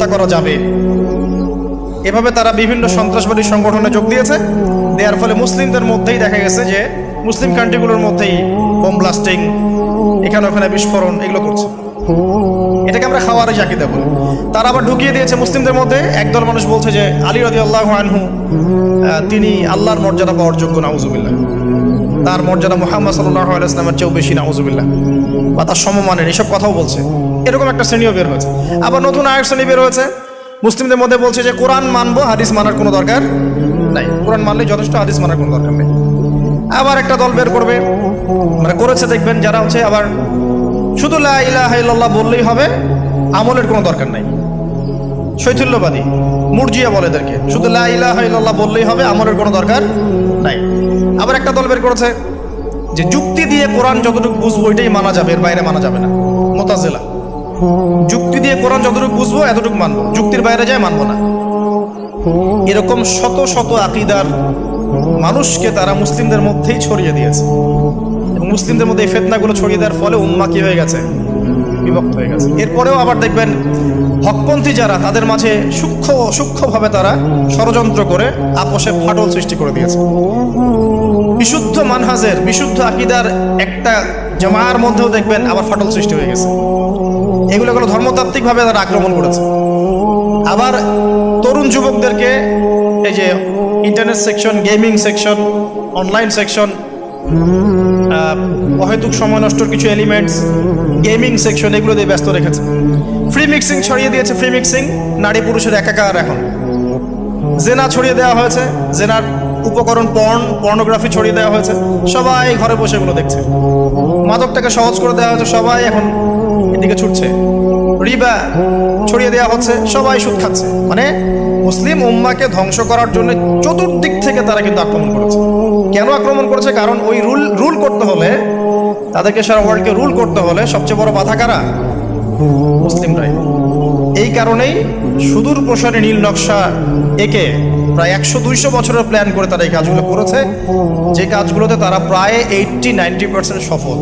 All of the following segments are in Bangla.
হত্যা করা যাবে। এভাবে তারা বিভিন্ন সন্ত্রাসবাদী সংগঠনে যোগ দিয়েছে। দেওয়ার ফলে মুসলিমদের মধ্যেই দেখা গেছে যে মুসলিম কান্ট্রিগুলোর মধ্যেই বোম ব্লাস্টিং এখানে ওখানে বিস্ফোরণ, এগুলো করছে। এটাকে আমরা খাওয়ারে জাকিদা বলি। তারা আবার ঢুকিয়ে দিয়েছে মুসলিমদের মধ্যে। একদল মানুষ বলছে যে আলী রদি আল্লাহ আনহু তিনি আল্লাহর মর্যাদা পাওয়ার যোগ্য, নাউজুবিল্লাহ। তার মর্যাদা মোহাম্মদ সাল্লাহ আলাইসলামের চেয়েও বেশি, নাউজুবিল্লাহ। বা তার সমমানের, এসব কথাও বলছে। এরকম একটা শ্রেণীও বের হয়েছে। আবার নতুন আয়ের শ্রেণি বের হয়েছে। মুসলিমদের মধ্যে বলছে যে, কোরআন মানবো, হাদিস মানার কোনো দরকার নাই। কোরআন মানলে যথেষ্ট, হাদিস মানার কোনো দরকার নেই। আবার একটা দল বের করবে। মানে করেছে, দেখবেন যারা হচ্ছে আবার শুধু লাহ বললেই হবে, আমলের কোনো দরকার নাই। শৈথুল্যবাদী মুরজিয়া বলে এদেরকে। শুধু লা ইলাহা ইল্লাল্লাহ বললেই হবে, আমলের কোনো দরকার নাই। আবার একটা দল বের করেছে, যে যুক্তি দিয়ে কোরআন যতটুকু বুঝব এটাই মানা যাবে, এর বাইরে মানা যাবে না। মোতাজেলা। যুক্তি দিয়ে কোরআন যতটুকু বুঝব, এতটুকু মানবো। যুক্তির বাইরে যায়, মানবো না। এরকম শত শত আকিদার মানুষকে তারা মুসলিমদের মধ্যেই ছড়িয়ে দিয়েছে। মুসলিমদের মধ্যে এই ফেতনাগুলো ছড়িয়ে দেওয়ার ফলে উম্মা কি হয়ে গেছে? বিভক্ত হয়ে গেছে। এরপরেও আবার দেখবেন হকপন্থী যারা, তাদের মাঝে সূক্ষ্ম, সূক্ষ্মভাবে তারা ষড়যন্ত্র করে আপোষে ফাটল সৃষ্টি করে দিয়েছে। বিশুদ্ধ মানহাজের, বিশুদ্ধ আকিদার একটা জামার মধ্যেও দেখবেন আবার ফাটল সৃষ্টি হয়ে গেছে। এগুলো গুলো ধর্মতাত্ত্বিকভাবে তারা আক্রমণ করেছে। আবার তরুণ যুবকদেরকে এই যে internet section gaming section online section অহেতুক সময় নষ্টর কিছু এলিমেন্টস গেমিং সেকশন এগুলো দিয়ে ব্যস্ত রেখেছে। ফ্রি মিক্সিং ছড়িয়ে দিয়েছে ফ্রি মিক্সিং নারী পুরুষের একাকার এখন। জেনা ছড়িয়ে দেওয়া হয়েছে, জেনার উপকরণ পর্ন পর্নোগ্রাফি ছড়িয়ে দেওয়া হয়েছে, সবাই ঘরে বসে এগুলো দেখছে। মাদকটাকে সহজ করে দেওয়া হয়েছে, সবাই এখন এদিকে ছুটছে। রিবা ছড়িয়ে দেওয়া হচ্ছে, সবাই সুদ খাচ্ছে। মানে মুসলিম উম্মাকে ধ্বংস করার জন্য চতুর্দিক থেকে তারা কিন্তু আক্রমণ করেছে। কেন আক্রমণ করেছে? কারণ ওই রুল রুল করতে হলে, তাদেরকে সারা ওয়ার্ল্ডকে রুল করতে হলে সবচেয়ে বড় বাধা কারা? মুসলিমরাই। এই কারণেই সুদূর প্রসারী নীল নকশা একে প্রায় একশো দুইশো বছরের প্ল্যান করে তারা এই কাজগুলো করেছে। যে কাজগুলোতে তারা প্রায় এইটটি নাইনটি পার্সেন্ট সফল।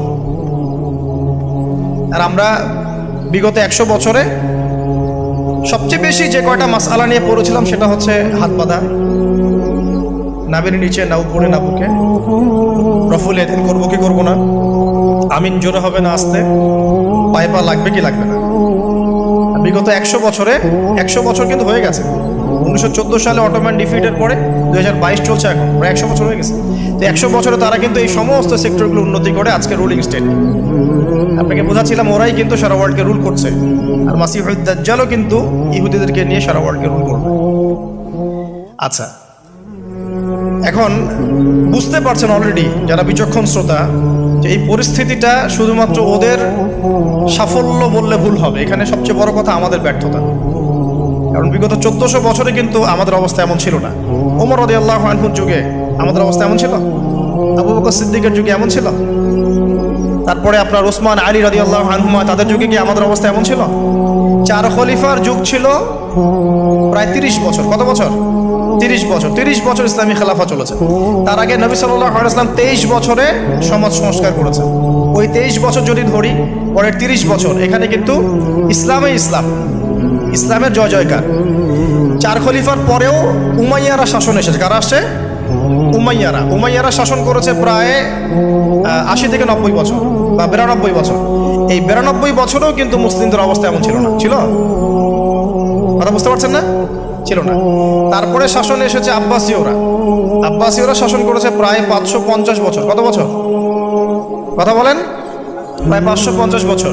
আর আমরা বিগত একশো বছরে সবচেয়ে বেশি যে কয়টা মাসালা নিয়ে পড়েছিলাম সেটা হচ্ছে হাত বাঁধা নাবের নিচে না উপরে না বুকে। রফুল, এদিন করব কি করব না? আমিন, জোরে হবে না আসতে? পায়ে পা লাগবে কি লাগবে না? বিগত একশো বছরে, একশো বছর কিন্তু হয়ে গেছে। উনিশশো চোদ্দ সালে অটোম্যান ডিফিটের পরে দু হাজার বাইশ চলছে এখন, প্রায় একশো বছর হয়ে গেছে। তো একশো বছরে তারা কিন্তু এই সমস্ত সেক্টরগুলো উন্নতি করে আজকে রুলিং স্টেট আপনাকে বোঝাচ্ছিলাম, ওরাই কিন্তু সারা ওয়ার্ল্ডকে রুল করছে। আর মাসিহুদ্দাজ্জালও কিন্তু ইহুদিদেরকে নিয়ে সারা ওয়ার্ল্ডকে রুল করবে। আচ্ছা এখন বুঝতে পারছেন অলরেডি যারা বিচক্ষণ শ্রোতা, যে এই পরিস্থিতিটা শুধুমাত্র ওদের সাফল্য বললে ভুল হবে। এখানে সবচেয়ে বড় কথা আমাদের ব্যর্থতা। কারণ বিগত চোদ্দশো বছরে কিন্তু আমাদের অবস্থা এমন ছিল না। ওমর রদি আল্লাহ আনহুর যুগে আমাদের অবস্থা এমন ছিল? আবু বকর সিদ্দিকের যুগে এমন ছিল? তারপরে আপনার ওসমান আলী রাদি আল্লাহ আনহুমা, তাদের যুগে কি আমাদের অবস্থা এমন ছিল? চার খলিফার যুগ ছিল প্রায় তিরিশ বছর। কত বছর? তিরিশ বছর। তিরিশ বছর ইসলামী খেলাফা চলেছে। তার আগে নবী সাল্লাম তেইশ বছরে সমাজ সংস্কার করেছে ওই তেইশ বছর যদি ধরি, পরের তিরিশ বছর এখানে কিন্তু ইসলামে ইসলাম। ইসলামের জয় জয়কার। চার খলিফার পরেও উমাইয়ারা শাসন এসেছে। কারা আসছে? উমাইয়ারা। উমাইয়ারা শাসন করেছে প্রায় আশি থেকে নব্বই বছর বা বিরানব্বই বছর। এই বিরানব্বই বছরেও কিন্তু মুসলিমদের অবস্থা এমন ছিল না। ছিল? কথা বুঝতে পারছেন না? ছিল না। তারপরে শাসন এসেছে আব্বাসীয়রা। আব্বাসীয়রা শাসন করেছে প্রায় পাঁচশো পঞ্চাশ বছর। কত বছর? কথা বলেন? প্রায় পাঁচশো পঞ্চাশ বছর।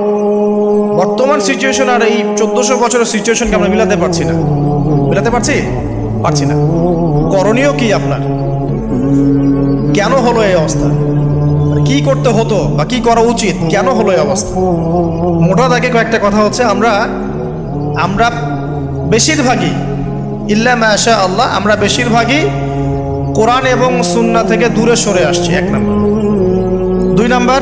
বর্তমান সিচুয়েশন আর এই চোদ্দশো বছরের সিচুয়েশনকে আমরা মিলাতে পারছি না। মিলাতে পারছি? পারছি না। করণীয় কি আপনার? কেন হলো এই অবস্থা? মানে কি করতে হতো বা কি করা উচিত? কেন হলো এই অবস্থা? মোটা দাগে কয়েকটা কথা হচ্ছে, আমরা আমরা বেশিরভাগই, ইল্লা মাশা আল্লাহ, আমরা বেশিরভাগই কোরআন এবং সুন্না থেকে দূরে সরে আসছি, এক নম্বর। দুই নাম্বার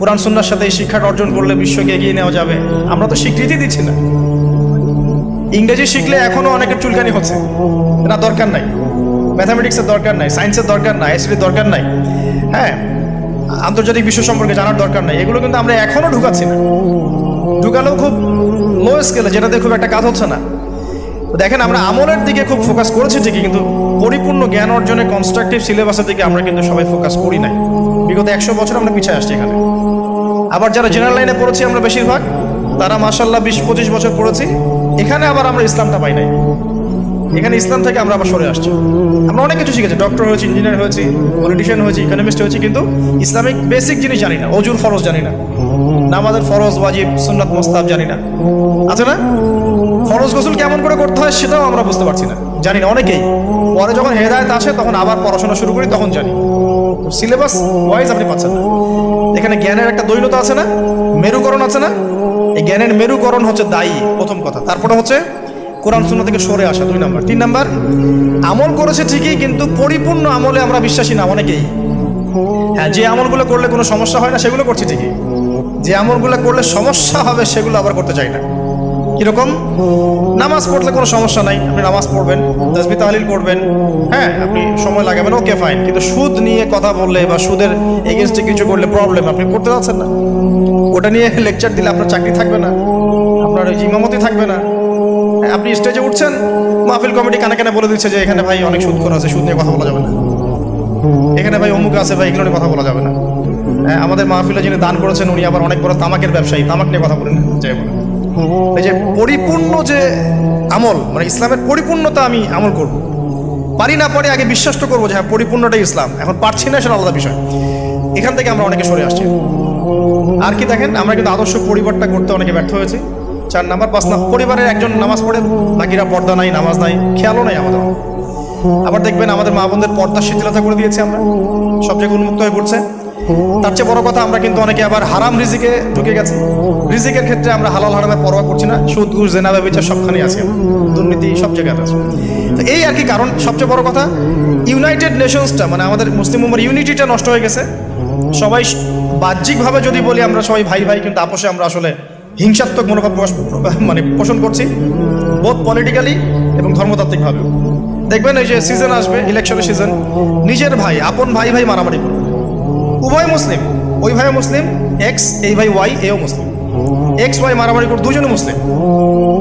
কোরআন সুন্নার সাথে এই শিক্ষাটা অর্জন করলে বিশ্বকে এগিয়ে নেওয়া যাবে। আমরা তো স্বীকৃতি দিচ্ছি না। ইংরেজি শিখলে এখনও অনেকের চুলকানি হচ্ছে। এটা দরকার নাই। ম্যাথামেটিক্সের দরকার নাই, সায়েন্সের দরকার নাই আইসিটির দরকার নাই। হ্যাঁ আন্তর্জাতিক বিশ্ব সম্পর্কে জানার দরকার নাই। এগুলো কিন্তু আমরা এখনও ঢুকাচ্ছি না। ঢুকালেও খুব লো স্কেলে যেটাতে খুব একটা কাজ হচ্ছে না। দেখেন, আমরা আমলের দিকে খুব ফোকাস করেছি ঠিকই, কিন্তু পরিপূর্ণ জ্ঞান অর্জনের কনস্ট্রাকটিভ সিলেবাসের দিকে আমরা কিন্তু সবাই ফোকাস করি নাই। বিগত একশো বছর আমরা পিছিয়ে আসছি এখানে। আবার যারা জেনারেল লাইনে পড়েছি আমরা বেশিরভাগ, তারা মাসাল্লাহ বিশ পঁচিশ বছর পড়েছি। এখানে আবার আমরা ইসলামটা পাই নাই। এখানে ইসলাম থেকে আমরা আবার সরে আসছি। আমরা অনেক কিছু শিখেছি। ডক্টর হয়েছি ইঞ্জিনিয়ার হয়েছি পলিটিশিয়ান হয়েছি ইকোনমিস্ট হয়েছি, কিন্তু ইসলামিক বেসিক জিনিস জানি না। অজুর ফরজ জানি না। নামাজের ফরজ, ওয়াজিব, সুন্নাত মোস্তাব জানি না। আছে না? ফরজ গোসল কেমন করে করতে হয় সেটাও আমরা বুঝতে পারছি না। জানি না। অনেকেই পরে যখন হেদায়ত আসে, তখন আবার পড়াশোনা শুরু করি, তখন জানি। সিলেবাস ওয়াইজ আপনি পাচ্ছেন না। এখানে জ্ঞানের একটা দৈনতা আছে না? মেরুকরণ আছে না? এই জ্ঞানের মেরুকরণ হচ্ছে দায়ী, প্রথম কথা। তারপরে হচ্ছে কোরআন শূন্য থেকে সরে আসা, দুই নাম্বার। তিন নাম্বার, আমল করেছে ঠিকই, কিন্তু পরিপূর্ণ আমলে আমরা বিশ্বাসী না, অনেকেই। হ্যাঁ যে আমলগুলো করলে কোনো সমস্যা হয় না, সেগুলো করছি ঠিকই। যে আমলগুলো করলে সমস্যা হবে, সেগুলো আবার করতে চাই না। কীরকম? নামাজ পড়লে কোনো সমস্যা নাই। আপনি নামাজ পড়বেন তাজবি তাহলিল করবেন। হ্যাঁ আপনি সময় লাগাবেন ওকে ফাইন কিন্তু সুদ নিয়ে কথা বললে বা সুদের এগেনস্টে কিছু করলে প্রবলেম আপনি করতে যাচ্ছেন না। ওটা নিয়ে লেকচার দিলে আপনার চাকরি থাকবে না। আপনার ইমামতি থাকবে না। হ্যাঁ, আপনি স্টেজে উঠছেন মাহফিল কমিটি কানে কানে বলে দিচ্ছে যে এখানে ভাই অনেক সুদ করা আছে সুদ নিয়ে কথা বলা যাবে না। এখানে ভাই অমুক আছে ভাই এগুলো নিয়ে কথা বলা যাবে না। হ্যাঁ, আমাদের মাহফিলে যিনি দান করেছেন উনি আবার অনেক বড় তামাকের ব্যবসায়ী। তামাক নিয়ে কথা বলেন যাই বলেন। এই যে পরিপূর্ণ যে আমল মানে ইসলামের পরিপূর্ণতা আমি আমল করব। পারি না পারি আগে বিশ্বাস তো করব যে হ্যাঁ পরিপূর্ণটাই ইসলাম। এখন পারছি না, সেটা আলাদা বিষয়। এখান থেকে আমরা অনেকে সরে আসছি। আর কি দেখেন, আমরা কিন্তু আদর্শ পরিবারটা করতে অনেকে ব্যর্থ হয়েছি। চার নাম্বার, পাঁচ নাম্বার, পরিবারের একজন নামাজ পড়ে বাকিরা পর্দা নাই, নামাজ নাই, খেয়ালও নাই আমাদের। আবার দেখবেন আমাদের মা বোনদের পর্দা শিথিলতা করে দিয়েছি আমরা। সব জায়গায় উন্মুক্ত হয়ে পড়ছে। তার চেয়ে বড় কথা আমরা কিন্তু অনেকে আবার হারাম রিজিকে ঢুকে গেছি। রিজিকের ক্ষেত্রে আমরা হালাল হারামের পরোয়া করছি না। সুদ, ঘুষ, জেনা, ব্যবচার সবখানে আছে দুর্নীতি সব জায়গায় আছে। এই আর কি কারণ? সবচেয়ে বড় কথা ইউনাইটেড নেশনসটা মানে আমাদের মুসলিম উম্মার ইউনিটিটা নষ্ট হয়ে গেছে। সবাই বাহ্যিকভাবে যদি বলি আমরা সবাই ভাই ভাই, কিন্তু আপোষে আমরা আসলে হিংসাত্মক মনোভাব মানে পোষণ করছি। বোধ পলিটিক্যালি এবং ধর্মতাত্ত্বিকভাবেও। দেখবেন এই যে সিজন আসবে ইলেকশনের সিজন নিজের ভাই, আপন ভাই ভাই মারামারি করবে। উভয় মুসলিম। ওই ভাইও মুসলিম এক্স এই ভাই ওয়াই এও মুসলিম। এক্স ওয়াই মারামারি করে দুজনে মুসলিম।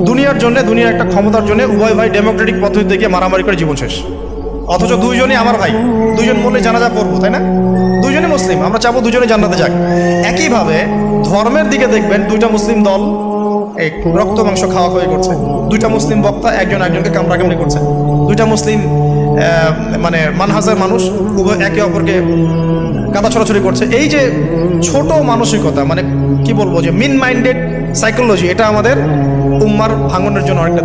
দুনিয়ার জন্য, দুনিয়ার একটা ক্ষমতার জন্য উভয় ভাই ডেমোক্রেটিক পদ্ধতি থেকে মারামারি করে জীবন শেষ। অথচ দুইজনই আমার ভাই। দুইজন বললে জানাজা পড়ব, তাই না? দুইজনে মুসলিম, আমরা চাবো দুজনে জান্নাতে যাক। একইভাবে ধর্মের দিকে দেখবেন, দুইটা মুসলিম দল, এই রক্ত, মাংস খাওয়া খাওয়াই করছে। দুইটা মুসলিম বক্তা, একজন একজনকে কামড়াকামড়ি করছে। দুইটা মুসলিম মানে মানহাজার মানুষ, উভয় একে অপরকে কাদা ছড়াছড়ি করছে এই যে ছোট মানসিকতা মানে কি বলব যে মিন মাইন্ডেড সাইকোলজি এটা আমাদের উম্মার ভাঙনের জন্য অনেকটা।